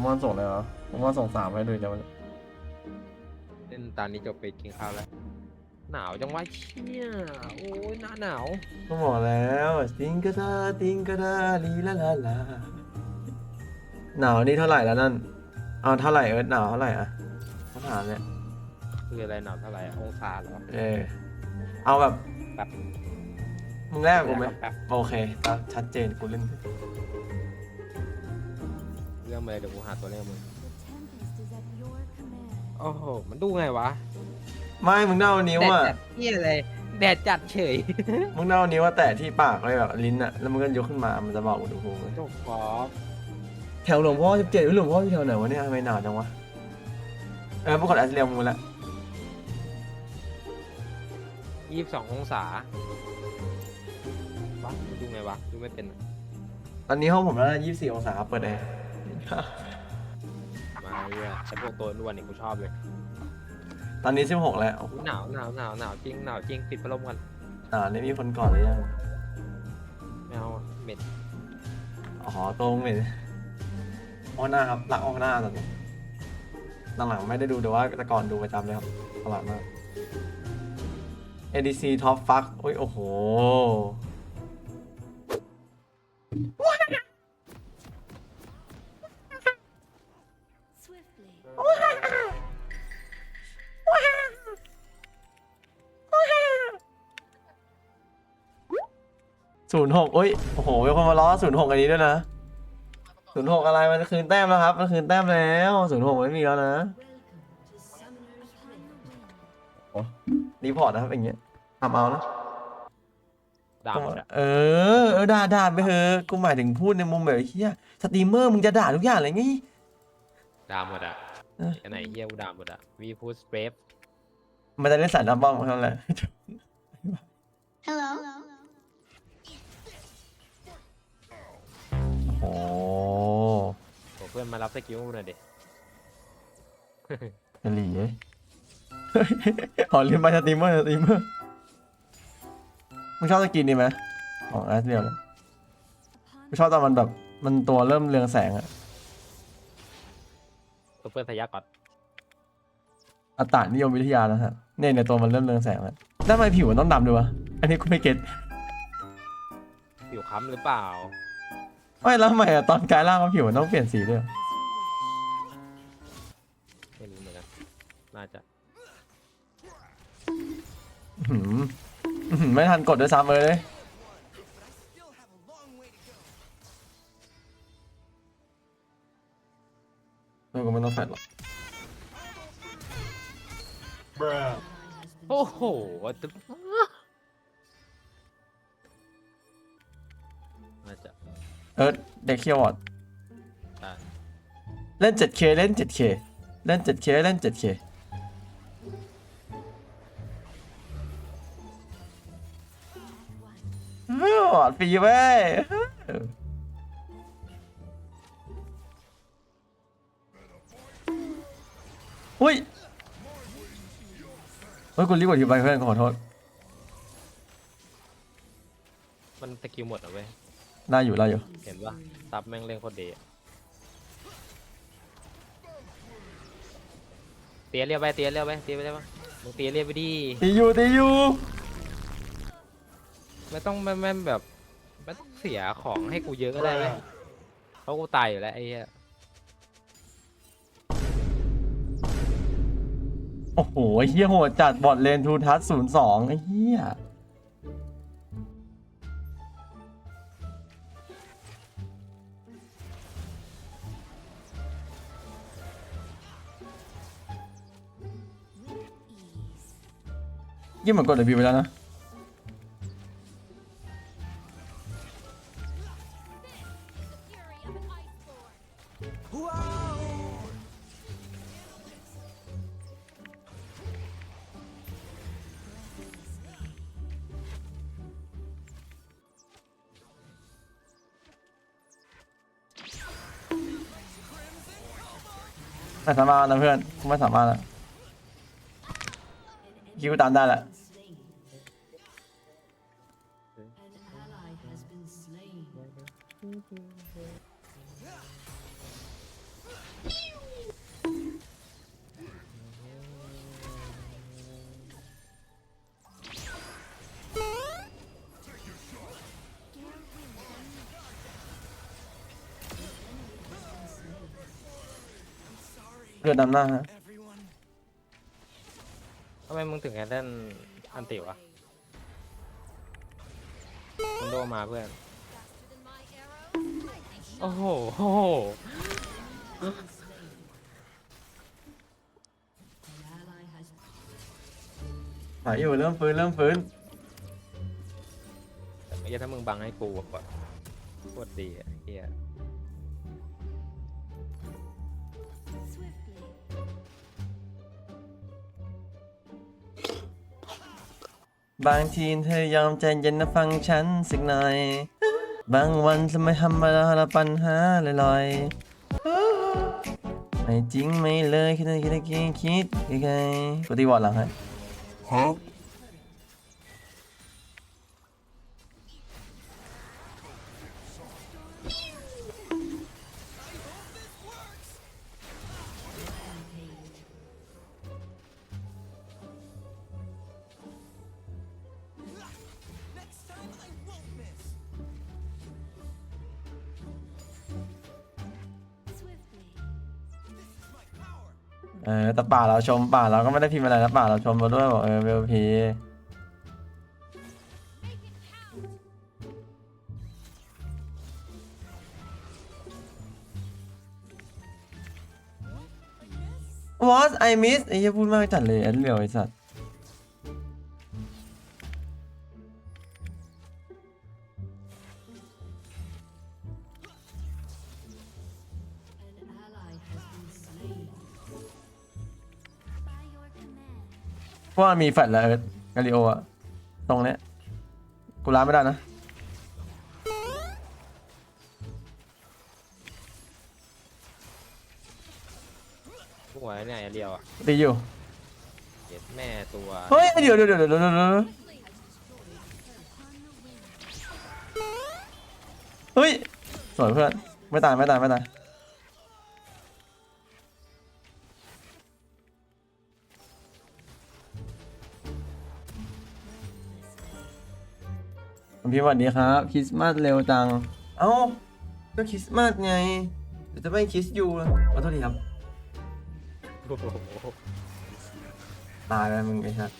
ผมว่าส่งเลยเหรอผมว่าส่งสามให้ดูเดี๋ยวมันเล่นตอนนี้จบไปกินข้าวแล้ว หนาวจังวะเชี่ยโอ้ยหน้าหนาวก็บอกแล้วติงกะดาติงกะดาลีลาลาลาหนาวนี่เท่าไหร่แล้วนั่นเอาเท่าไหร่เออหนาวเท่าไหร่อะเขาถามเนี่ยคืออะไรหนาวเท่าไหร่อะองศาเหรอเออเอาแบบแบบมึงแรกกูไหมแบบโอเคอะชัดเจนกูเล่นเรื่อง มาเลยเดี๋ยวกูหาตัวเลขมึง The tempest is at your command. โอ้โหมันดูไงวะไม่มึงเน่านิ้วแดดอะจัดเที่ยอะไรแดดจัดเฉยมึงเน่านิ้วว่าแตะที่ปากเลยแบบลิ้นอะแล้วมึงก็ยกขึ้นมามันจะบอกอุณหภูมิเลยจบฟอฟแถวหลวงพ่อสิบเจ็ดหลวงพ่ออยู่แถวไหนวะเนี่ยทำไมหนาวจังวะเออเมื่อก่อนแอสเรียมึงละยี่สิบสององศาวะดูไงวะดูไม่เป็นอะตอนนี้ห้องผมแล้วยี่สิบสี่องศาเปิดแอร์ มาเรื่อยฉันพวกตัวด่วนนี่กูชอบเลยตอนนี้สิบหกแล้วอุ๊ยหนาวหนาวหนาวหนาวจริงหนาวจริงปิดพัดลมกันอ่านี่มีคนก่อนหรือยังไม่เอาอะเหม็นอ๋อตรงเลยอ้อหน้าครับหลักอ้อหน้าตอนนี้หลังๆไม่ได้ดูแต่ว่าแต่ก่อนดูประจำเลยครับตลาดมาก ADC Top Fuck โอ้ยโอ้โห ศูนย์หกโอ้ย โอ้โหมีคนมาล้อศูนย์หกอันนี้ด้วยนะศูนย์หกอะไร มันคืนแต้มแล้วครับ มันคืนแต้มแล้วศูนย์หกไม่มีแล้วนะ Welcome to Summoner's Rift. รีพอร์ตนะครับอย่างเงี้ยทำเอานะด่าหมดอะเออเออด่าด่าไปเถอะกูหมายถึงพูดในมุมแบบเฮียสตรีมเมอร์มึงจะด่าทุกอย่างเลยงี้ด่าหมดอะเอออันไหนเฮียกูด่าหมดอะวีพูดสเปฟมันจะเล่นสายน้ำบ้องเท่านั้นแหละ Hello. โอ้โอ้เพื่อนมารับสกิลกูหน่อยดิกะหลี่เอ้ยขอลืมไปสตรีมเมอร์สตรีมเมอร์มึงชอบสกินนี้ไหมของแอสเรียลเลยกูชอบตอนมันแบบมันตัวเริ่มเรืองแสงอะซุปเปอร์สยากอดอัตตานิยมวิทยานะฮะเนี่ยในตัวมันเริ่มเรืองแสงแล้วแล้วทำไมผิวมันต้องดำด้วยวะ อันนี้กูไม่เก็ตผิวค้ำหรือเปล่า ไม่แล้วทำไมอะตอนกลายร่างมันผิวมันต้องเปลี่ยนสีด้วยไม่รู้เหมือนกันน่าจะอื้อหืออื้อหือไม่ทันกดด้วยซ้ำเลยเออกูไม่ต้องแฟดหรอก โอ้โห เออเด็กเคียวอดได้เล่น 7K เล่น 7K เล่น 7K เล่น 7K เฮ้ยอดฟรีเว้ยอุ้ยเฮ้ยกูรีบกดทีไปเพื่อนขอโทษ มันสกิลหมดเหรอเว้ย ได้อยู่ได้อยู่เห็นปะซับแม่งเล่นโคตรดีอะเตียเรียบไปเตียเรียบไปเตียไปได้ปะมึงเตียเรียบไปดิตีอยู่ตีอยู่ไม่ต้องไม่ไม่แบบไม่ต้องเสียของให้กูเยอะก็ได้เว้ยเพราะกูตายอยู่แล้วไอ้เหี้ยโอ้โหไอ้เฮียโหดจัดบอดเลนทูทัสศูนย์สองไอ้เฮีย ยี่เหมือนกด W ไปแล้วนะ ไม่สามารถนะเพื่อนกูไม่สามารถแล้ว 要蛋蛋啦！Đưa đàn na hả? มมึงถึงแค่เล่นอันติวะคุณโดมาเพื่อน โอ้โหโอ้โหหายอยู่เริ่มฟื้นเริ่มฟื้นแต่เมื่อกี้ถ้ามึงบังให้กูแบบโคตรดีอะเฮีย บางทีเธอยอมใจเย็นนะฟังฉันสักหน่อย บางวันจะไม่ทำอะไรละปัญหาลอยๆไม่จริงไม่เลยคิดคิดคิดคิดยังไงกูตีวอร์ดหลังให้ เออแต่ป่าเราชมป่าเราก็ไม่ได้พิมพ์อะไรนะป่าเราชมมาด้วยบอกเออเวลพีวอสไอมิสไอ้เหี้ยพูดมากจัดเลยแอนเหลียวไอ้สัตว์ ราะว่ามีแฟลชแล้วเอิร์ธกาลิโออะตรงเนี้ยกูล้างไม่ได้นะพวกหัวเนี่ยไอ้เรียวอะตีอยู่เห็ดแม่ตัวเฮ้ย เดี๋ยวเดี๋ยวเดี๋ยวเดี๋ยวเดี๋ยวเดี๋ยวเฮ้ย สวยเพื่อน ไม่ตาย ไม่ตาย ไม่ตาย พี่สวัสดีครับคริสต์มาสเร็วจัง เอ้าก็คริสต์มาสไงเดี๋ยวจะไม่คริสต์ยูเลยขอโทษทีครับโอ้โหตายแล้วมึงไอ้ชัด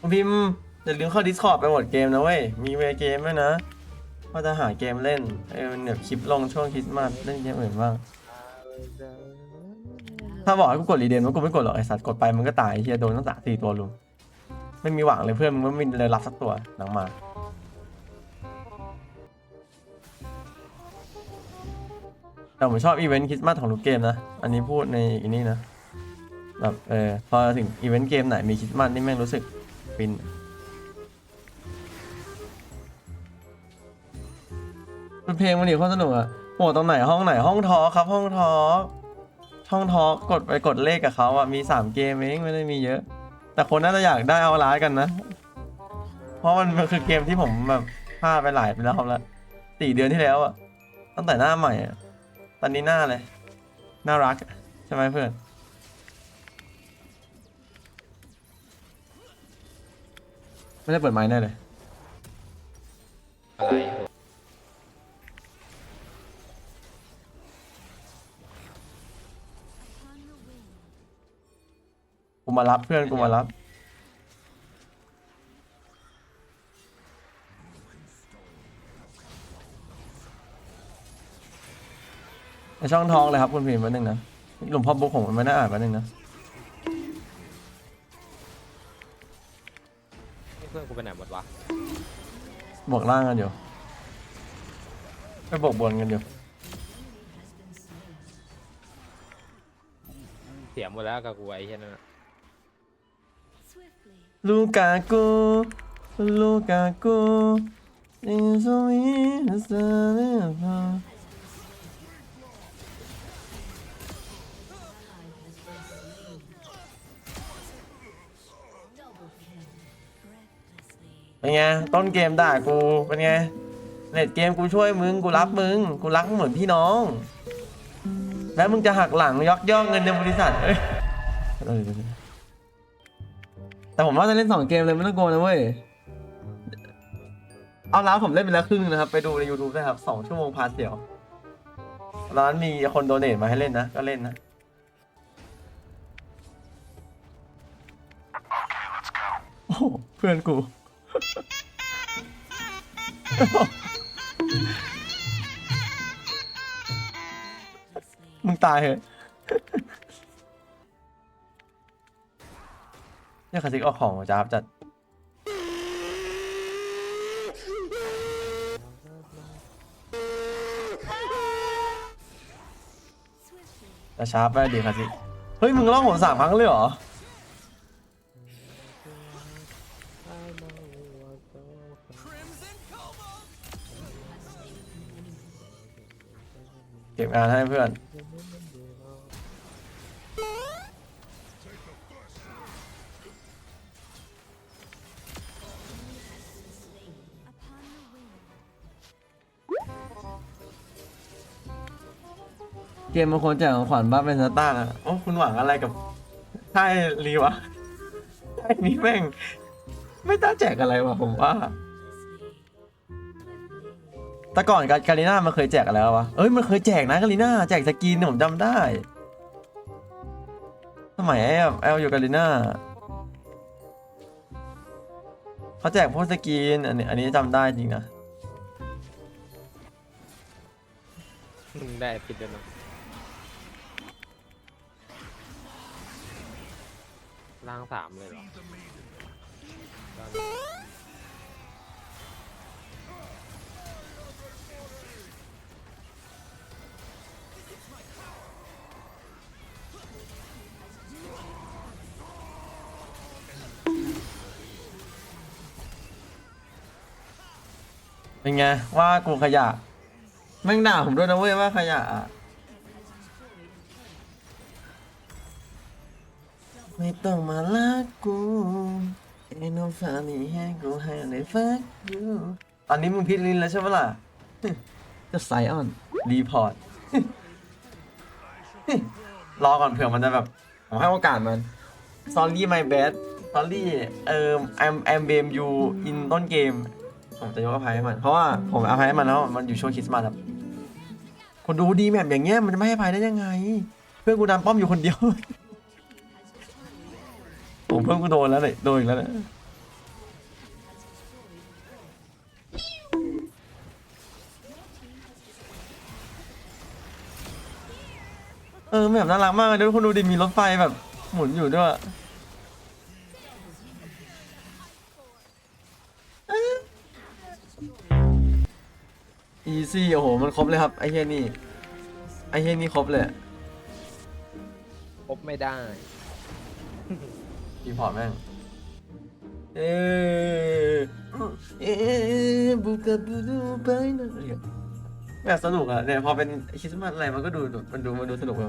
คุณพิมพ์อย่าลืมเข้า Discord ไปโหมดเกมนะเว้ย มีเวเกมด้วยนะว่าจะหาเกมเล่นเออเนี่ยคลิปลงช่วงคริสต์มาสเล่นเกมอื่นบ้าง ถ้าบอกให้กูกดรีเดมแล้วกูไม่กดหรอกไอ้สัตว์กดไปมันก็ตายเฮียโดนตั้งสามสี่ตัวลุมไม่มีหวังเลยเพื่อนมึงไม่มีเลยรับสักตัวหลังมา แต่ผมชอบอีเวนต์คริสต์มาสของทุกเกมนะ อันนี้พูดในอันนี้นะ แบบเออพอถึงอีเวนต์เกมไหนมีคริสต์มาสนี่แม่งรู้สึกฟินเป็นเพลงมันดีโคตรสนุกอะโหตรงไหนห้องไหนห้องทอครับ ห้องทอล์คห้องทอกดไปกดเลขกับเขาอะมีสามเกมเองไม่ได้มีเยอะ แต่คนน่าจะอยากได้เอาร้ายกันนะ เพราะมันมันคือเกมที่ผมแบบพลาดไปหลายไปแล้วแล้วสี่เดือนที่แล้วอะตั้งแต่หน้าใหม่อะ ตอนนี้หน้าเลย น่ารัก ใช่ไหมเพื่อน ไม่ได้เปิดไม้แน่เลย อะไรกูมารับเพื่อนกูมารับ ในช่องท้องเลยครับคุณพิมพ์มาหนึ่งนะหลวงพ่อบุ๊กผมมันไม่น่าอ่านมาหนึ่งนะเพื่อนกูไปไหนหมดวะบวกล่างกันอยู่ไปบวกบนกันอยู่เสียหมดแล้วกับกูไอ้เหี้ยนั่นน่ะ Swiftly. ลูกากูลูกากูนี่สวีสเน เป็นไงต้นเกมด่ากูเป็นไงเน็ตเกมกูช่วยมึงกูรักมึงกูรักเหมือนพี่น้อง แล้วมึงจะหักหลังยอกย่องเงินในบริษัทเอ้แต่ผมว่าจะเล่นสองเกมเลยไม่ต้องโกงนะเว้ยเอาล้าผมเล่นไปแล้วครึ่งนะครับ ไปดูใน YouTube ได้ครับสองชั่วโมงพาเสียวร้านมีคนโดเนตมาให้เล่นนะ ก็เล่นนะเพื่อนกู มึงตายเหอะเนี่ยคาซิกออกของจ้าบจัด จะชาร์ปไปดีคาซิกเฮ้ย มึงร้องผมสามครั้งเลยเหรอ งานให้เพื่อน เกมมันควรแจกของขวัญบ้าเป็นสตาร์นะโอ้คุณหวังอะไรกับค่ายรีวะค่ายนี้แม่ง ไม่ต้าแจกอะไรวะผมว่า แต่ก่อนกาการีน่ามันเคยแจกอะไรวะ เอ้ยมันเคยแจกนะการีน่าแจกสกินผมจำได้สมัยแอลแอลอยู่การีน่าเขาแจกพวกสกินอันนี้อันนี้จำได้จริงนะมึงได้ผิดแล้วนะล่างสามเลยเหรอ เลยเป็นไงว่ากูขยะแม่งด่าผมด้วยนะเว้ยว่าขยะอะไม่ต้องมาลากกูไอ้น้องฟ้านี่ให้กูให้ในฟักยูตอนนี้มึงพิดลินแล้วใช่ปะล่ะ จะไซออนรีพอร์ต รอก่อนเผื่อมันจะแบบผมให้โอกาสมัน sorry my bad sorry เอ่อ I'm I'm blame you in ต้นเกม ผมจะยกอภัยให้มัน เพราะว่าผมอภัยให้มันแล้วมันอยู่ช่วงคริสต์มาสครับคนดูดีแบบอย่างเงี้ยมันจะไม่ให้อภัยได้ยังไง เพื่อนกูดันป้อมอยู่คนเดียว ผมเพื่อนกูโดนแล้วเลยโดนอีกแล้วเนี่ยเออแบบน่ารักมากเลยด้วยคนดูดีมีรถไฟแบบหมุนอยู่ด้วย อีซี่โอ้โหมันครบเลยครับไอ้เฮียนี่ไอ้เฮียนี่ครบเลยพบไม่ได้รีพอร์ตแม่งเออเออบุกบูดูไปนะแบบสนุกอะเนี่ยพอเป็นคริสต์มาสอะไรมันก็ดูมันดูมันดูสนุกเลย